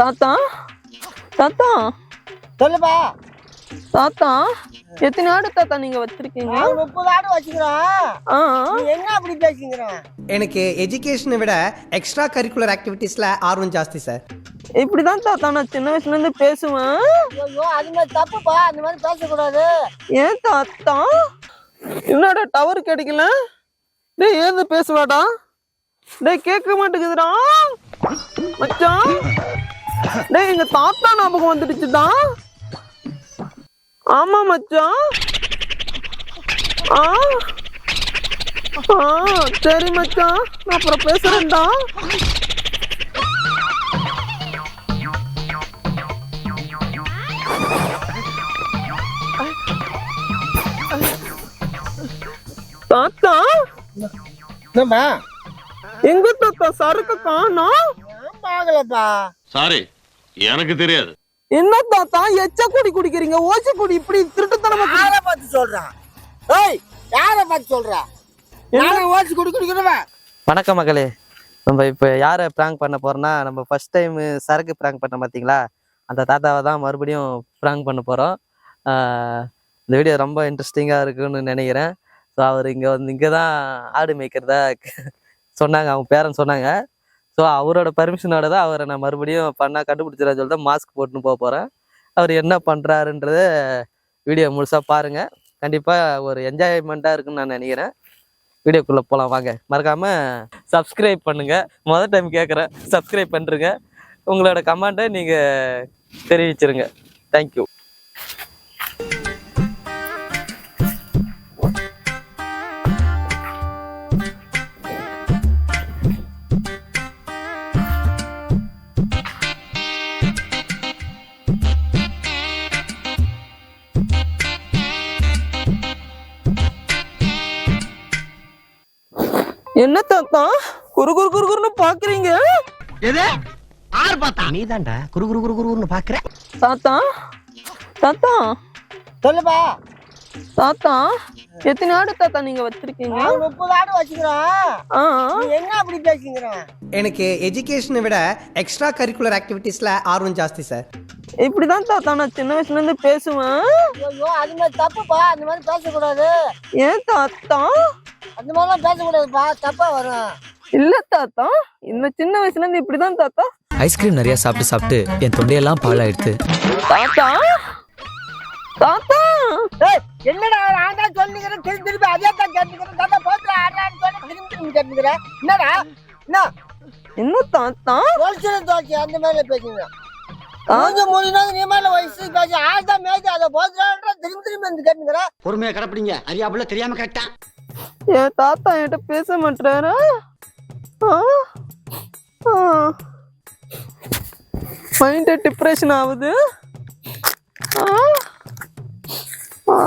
தாத்தா? தாத்தா? சொல்லுப்பா. தாத்தா எத்தனை ஆடு தாத்தா நீங்க வச்சிருக்கீங்க? முப்பது ஆடு வச்சுக்கிறோம். என்ன அப்படி பேசிக்கிறோம் எனக்கு எஜுகேஷனை விட எக்ஸ்ட்ரா கரிக்குலர் ஆக்டிவிட்டீஸில் ஆர்வம் ஜாஸ்தி சார் இப்படிதான் தாத்தா நான் சின்ன வயசுல இருந்து பேசுவேன். ஐயோ அது மாதிரி தப்புப்பா. அந்த மாதிரி பேசக்கூடாது. ஏன் தாத்தா? என்னடா டவர் கிடைக்கல? டேய் ஏந்து பேசுவாடா? டேய் கேட்க மாட்டேங்குதுடா. மச்சான். டேய் எங்க தாத்தா ஞாபகம் வந்துடுச்சுடா. ஆமா மச்சான். ஆ. ஆ சரி மச்சான். நான் அப்புறம் பேசுறேன்டா. தாத்தா? என்னப்பா எங்க தாத்தா? சரக்கு காணோம் நான் பார்க்கலப்பா சாரி எனக்கு தெரியாது. என்ன தாத்தா எச்ச குடி குடிக்கிறீங்க ஓசி குடி இப்படி திருட்டுத்தனமா யாரை பார்த்து சொல்றான்? ஏய் யாரை பார்த்து சொல்றா? யாரை ஓசி குடி குடிக்கிறவன் வணக்கம் மகளே. நம்ம இப்போ யாரை ப்ராங்க் பண்ண போறோம்னா நம்ம ஃபர்ஸ்ட் டைம் சரக்கு ப்ராங்க் பண்ண பார்த்தீங்களா அந்த தாத்தாவை தான் மறுபடியும் ப்ராங்க் பண்ண போகிறோம் இந்த வீடியோ ரொம்ப இன்ட்ரெஸ்டிங்காக இருக்குன்னு நினைக்கிறேன். ஸோ அவர் இங்கே வந்து இங்கே தான் ஆடு மேய்க்கிறதா சொன்னாங்க. அவங்க பேரன் சொன்னாங்க. ஸோ அவரோட பர்மிஷனோட தான் அவரை நான் மறுபடியும் பண்ணால் கண்டுபிடிச்சிடறேன் சொல்லிட்டு மாஸ்க் போட்டுன்னு போக போகிறேன் அவர் என்ன பண்ணுறாருன்றத வீடியோ முழுசாக பாருங்கள் கண்டிப்பாக ஒரு என்ஜாய்மெண்ட்டாக இருக்குன்னு நான் நினைக்கிறேன். வீடியோக்குள்ளே போகலாம் வாங்க. மறக்காமல் சப்ஸ்கிரைப் பண்ணுங்கள் மொதல் டைம் கேட்குறேன் சப்ஸ்கிரைப் பண்ணுறங்க உங்களோட கமெண்ட்டை நீங்கள் தெரிவிச்சிருங்க. தேங்க்யூ என்ன தாத்தா? குறு குறு குறு குறுன்னு பாக்குறீங்க? எது? யார் பார்த்தா? நீ தான்டா குரு குரு குரு குருன்னு பாக்குற. தாத்தா? தாத்தா? சொல்லுப்பா. தாத்தா எத்தனை ஆடு தாத்தா நீங்க வச்சிருக்கீங்க? முப்பது ஆடு வச்சுக்கிறோம் என்ன அப்படி பேசிக்கிறோம் எனக்கு எஜுகேஷனை விட எக்ஸ்ட்ரா கரிக்குலர் ஆக்டிவிட்டீஸில் ஆர்வம் ஜாஸ்தி சார் இப்படிதான் தாத்தா நான் சின்ன வயசுல இருந்து பேசுவேன். ஐயோ அது மாதிரி தப்புப்பா. அந்த மாதிரி பேசக்கூடாது. ஏன் தாத்தா? அந்த மாதிரிலாம் பேசக்கூடாதுப்பா தப்பா வரும். இல்ல தாத்தா. இந்த சின்ன வயசுல இருந்து இப்படிதான் தாத்தா. ஐஸ்கிரீம் நிறைய சாப்பிட்டு சாப்பிட்டு என் தொண்டையெல்லாம் பாழாயிடுத்து. தாத்தா? தாத்தா? என்னடா நான் தான் சொல்லிக்கிறேன் திருப்பி திருப்பி அதே தான் கேட்டுக்கிறேன். தாத்தா போத்துல ஆடுறான்னு சொல்லி திரும்பி திரும்பி கேட்டுக்கிறேன். என்னடா? என்ன? என்ன தாத்தா? தோல்ச்சில தோல்ச்சி அந்த மாதிரி பேசுங்க கொஞ்சம் மூணு நாள் நீ மேல வயசு பேசி ஆள் தான் மேய்ச்சி அதை போச்சுன்ற திரும்பி திரும்பி வந்து கேட்டுக்கிறேன். பொறுமையா கடப்பிடிங்க. அறியாப்புல தெரியாம கரெக்டா என் தாத்தா என்கிட்ட பேச மாட்டாரா மைண்ட் டிப்ரெஷன் ஆகுது. ஆ, ஆ.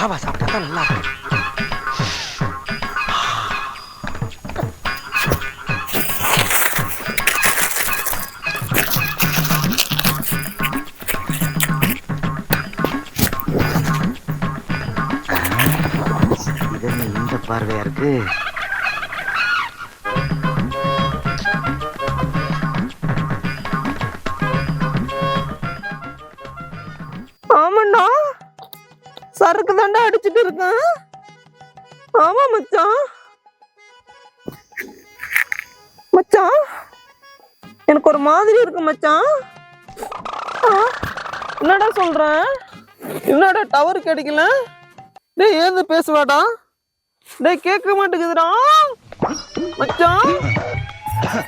ராவா சாப்பிட்டா தான் நல்லா இருக்கும் பார்வையா இருக்கு எனக்கு ஒரு மாதிரி இருக்கு மச்சான். என்னடா சொல்றேன் என்னடா டவர் கிடைக்கல டேய் ஏந்து பேசுவாடா? டேய் கேட்க மாட்டேங்குதுடா. மச்சான்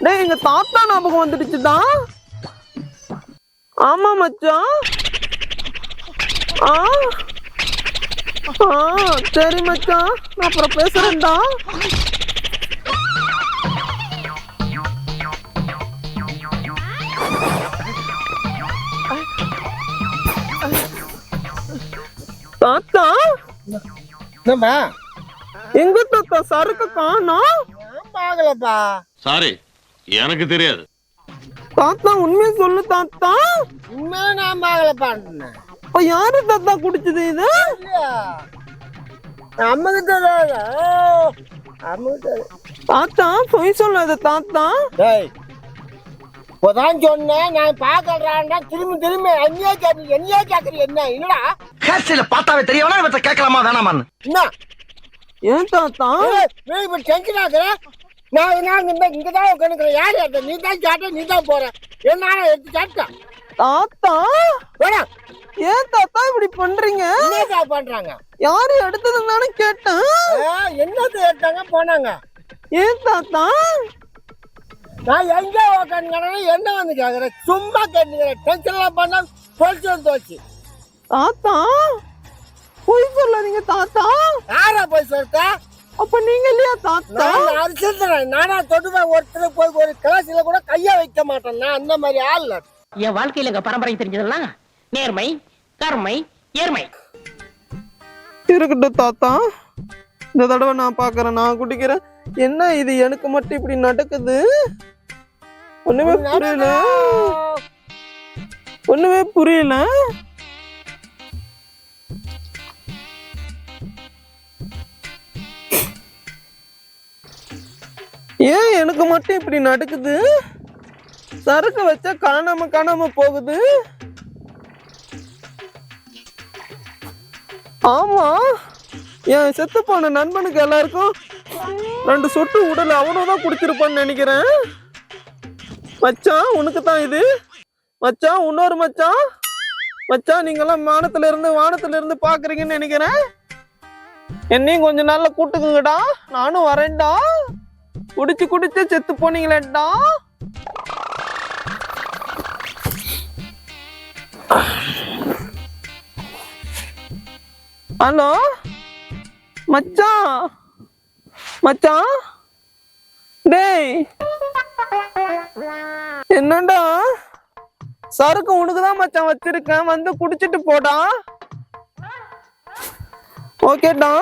டேய் எங்க தாத்தா ஞாபகம் வந்துடுச்சுடா. ஆமா மச்சான். ஆ ஆ சரி மச்சான் நான் அப்புறம் பேசுறேன்டா. தாத்தா? என்னம்மா? எங்க தாத்தா? சரக்கு காணோம் நான் பார்க்கலப்பா. சாரி எனக்கு தெரியாது. தாத்தா உண்மையை சொல்லு தாத்தா. உண்மையா நான் பார்க்கலப்பா அப்ப யாரு தாத்தா குடிச்சது இது? தெரியாது தாத்தா பொய் சொல்லாத தாத்தா. டேய் இப்போதான் சொன்னேன் நான் பார்க்கறான்னா திரும்பி திரும்பி என்னையே கேட்கு என்னையே கேட்குறீ என்ன? என்னடா? ஹேர்ஸ்டைல பார்த்தாவே தெரியவனா இவற்றை கேட்கலாமா? வேணாமான்னு. என்ன? ஏன் தாத்தா? ஏய், நீ இப்ப டென்ஷன் ஆகுற நான் நான் இந்த இங்க தான் உட்காந்துக்கிறேன் யார் எடுத்த நீ தான் கேட்ட நீ தான் போற. என்ன எடுத்து கேட்டேன்? தாத்தா? போடா. ஏன் தாத்தா இப்படி பண்றீங்க? என்ன பண்றாங்க? யாரு எடுத்ததுன்னு கேட்டேன். என்னது எடுத்தாங்க? போனாங்க. ஏன் தாத்தா? நான் எங்க உட்காந்துக்கிறேன் என்ன வந்து கேக்குறேன் சும்மா கேட்டுக்கிறேன் டென்ஷன் எல்லாம் பண்ணா பொழிச்சு தோச்சு. தாத்தா பொய் சொல்லாதீங்க தாத்தா. யாரா போய் சொல்லிட்ட அப்ப நீங்க இல்லையா தாத்தா? நான் அரிசிக்கிறேன் நானா தொடுவேன் ஒருத்தர் போய் ஒரு கிளாஸ்ல கூட கைய வைக்க மாட்டேன். நான் அந்த மாதிரி ஆள். என் வாழ்க்கையில எங்க பரம்பரை தெரிஞ்சதெல்லாம் நேர்மை கருமை ஏர்மை இருக்கட்டும் தாத்தா. இந்த தடவை நான் பாக்குறேன் நான் குடிக்கிறேன். என்ன இது? எனக்கு மட்டும் இப்படி நடக்குது? ஒண்ணுமே புரியல. ஒண்ணுமே புரியல. ஏன் எனக்கு மட்டும் இப்படி நடக்குது? சரக்கு வச்சா காணாம காணாம போகுது. ஆமா என் செத்து போன நண்பனுக்கு எல்லாருக்கும் ரெண்டு சொட்டு உடல் அவனும் தான் குடிச்சிருப்பான்னு நினைக்கிறேன். மச்சான் உனக்கு தான் இது? மச்சான் இன்னொரு மச்சான் மச்சான் நீங்கெல்லாம் வானத்துல இருந்து வானத்துல இருந்து பாக்குறீங்கன்னு நினைக்கிறேன். என்னையும் கொஞ்ச நாள்ல கூட்டுக்குங்கடா. நானும் வரேன்டா. குடிச்சு குடிச்சு செத்து போனீங்களேடா ஹலோ? மச்சான் மச்சான் டேய் என்னடா? சருக்கு உனக்கு தான் மச்சான் வச்சிருக்கேன். வந்து குடிச்சிட்டு போடா. ஓகேடா.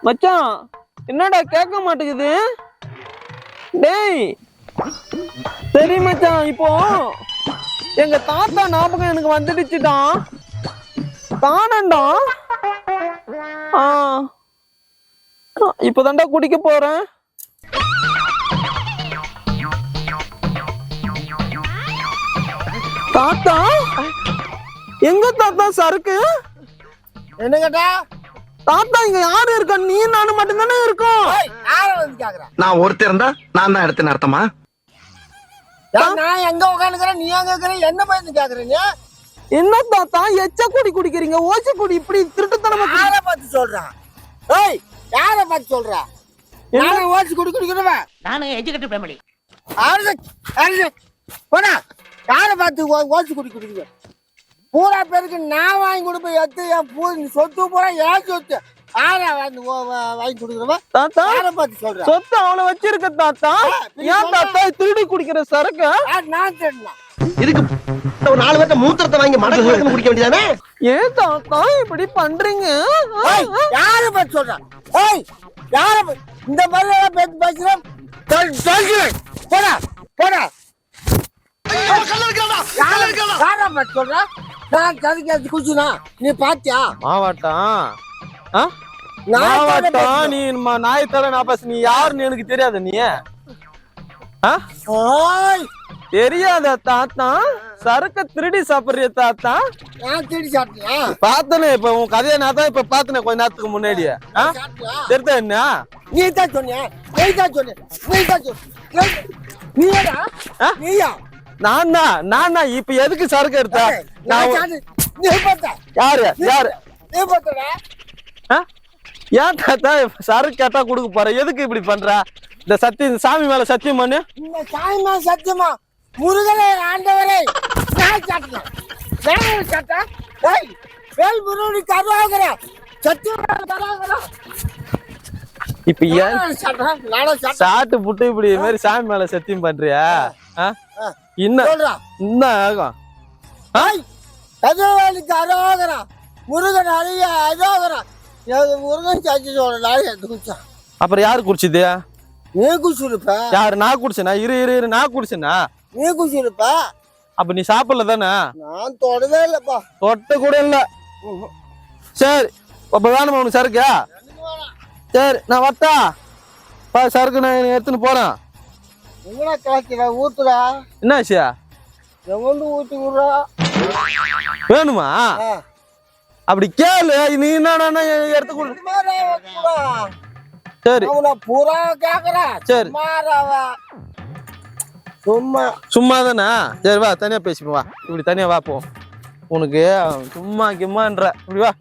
மச்சான் என்னடா கேட்க மாட்டேங்குது? டேய். சரி மச்சான் இப்போ எங்க தாத்தா ஞாபகம் எனக்கு வந்துடுச்சுடா. தானண்டா ஆ. இப்போதான்டா குடிக்க போறேன். தாத்தா? எங்க தாத்தா சரக்கு என்ன கேட்டா தாத்தா இங்க யாரு இருக்கா? நீ நானும் மட்டும்தானே இருக்கோம். ஏய், யார வந்து கேக்குறேன் நான் ஒருத்தர் இருந்தா நான் தான் எடுத்து நடத்தமா? ஏன் நான் எங்க உட்காந்துக்கிறேன் நீ எங்க இருக்கிற? என்ன பயந்து கேக்குறீங்க? என்ன தாத்தா எச்ச குடி குடிக்கிறீங்க? ஓச்சி குடி இப்படி திருட்டுத்தனமா யார பார்த்து சொல்றேன் ஏய் யார பார்த்து சொல்ற? நானே ஓச்சு குடி குடிக்கிறவன் நானு எஜுகேட்டட் ஃபேமிலி ஆறு ஆறு போடா. யார பார்த்து ஓ- ஓச்சு குடி குடிக்கிற பூரா பேருக்கு நான் வாங்கி கொடுப்பேன். எத்து என் பூ சொத்து பூரா ஏன் சொத்து யார வந்து ஓ- வா- வாங்கி கொடுக்குறவன் தாத்தா யார பார்த்து சொல்ற? சொத்து அவளை வச்சிருக்க தாத்தா. ஏன் தாத்தா திருடி குடிக்கிற சரக்கு? நான் தேடினா இதுக்கு ஒரு நாலு பேர்த்த மூத்திரத்தை வாங்கி மடக்கு குடிக்க வேண்டியதானே? ஏன் தாத்தா இப்படி பண்றீங்க? யார பார்த்து சொல்ற? ஏய் யார இந்த மாதிரி எல்லாம் பேசி பேசுறேன் சொல்கிறேன் போடா போடா. சொல்ற? நான் தடுக்க குச்சினா நீ பாத்தியா? மாவாட்டம் மாவாட்டம் நீ ம- நாய் தர நான் நீ யாருன்னு எனக்கு தெரியாது நீ. தெரியாத தாத்தா. சரக்க திருடி சாப்பிடுறிய தாத்தா. நான் திருடி பார்த்தனே இப்ப உன் கதையை நான் தான் இப்ப பார்த்தனே கொஞ்ச நேரத்துக்கு முன்னாடியே. ஆ? சாப்பிட்டியா? தெரியுதா என்ன? நீ தான் சொன்னியா? நீ தான் சொன்ன நீ தான்? நீயா? நான் தான் நான் தான் இப்ப எதுக்கு சரக்கு எடுத்த? நான் யாரு யாரு? ஏன் தாத்தா சரக்கு கேட்டா கொடுக்க போற? எதுக்கு இப்படி பண்ற? இந்த சத்தி இந்த சாமி மேல சத்தியம் பண்ணு. இந்த சாய்மா சத்தியமா? முருகனை ஆண்டவரை. சாப்பிட்டேன். நான் சாப்பிட்டேன் ஏய் வேல் முருகனுக்கு கருவாகிற சத்தியமா கருவாகிற இப்ப ஏன் சாட்டு புட்டு இப்படி மாதிரி சாமி மேல சத்தியம் பண்றியா? இன்னும் இன்னும் ஆகும். ஏய் கதிரவேலுக்கு அரோகரா. முருகன் அழிய அரோகரா. முருகன் நாள் எடுத்து குடிச்சான்? அப்புறம் யாரு குடிச்சது? நீ குடிச்சிருப்ப. யாரு நான் குடிச்சேனா? இரு இரு இரு நான் குடிச்சேனா? நீ குடிச்சிருப்ப. அப்ப நீ சாப்பிடல தானே? நான் தொடவே இல்லப்பா. தொட்ட கூட இல்ல. சரி அப்ப வேணுமா உனக்கு சரக்கு சரி நான் வட்டா பா சரக்கு நான் எடுத்துன்னு போறேன். எங்கடா காய்க்கிற ஊத்துடா. என்ன ஆச்சியா எவந்து ஊத்தி விடுறா. வேணுமா. அப்படி கேளு நீ என்ன எடுத்து கொடு. சரி. பூரா கேக்குறேன் சரி. சும்மா சும்மா. தானே சரி வா தனியா பேசிப்போம் வா. இப்படி தனியா வா போ. உனக்கு சும்மா கிம்மான்ற இப்படி வா.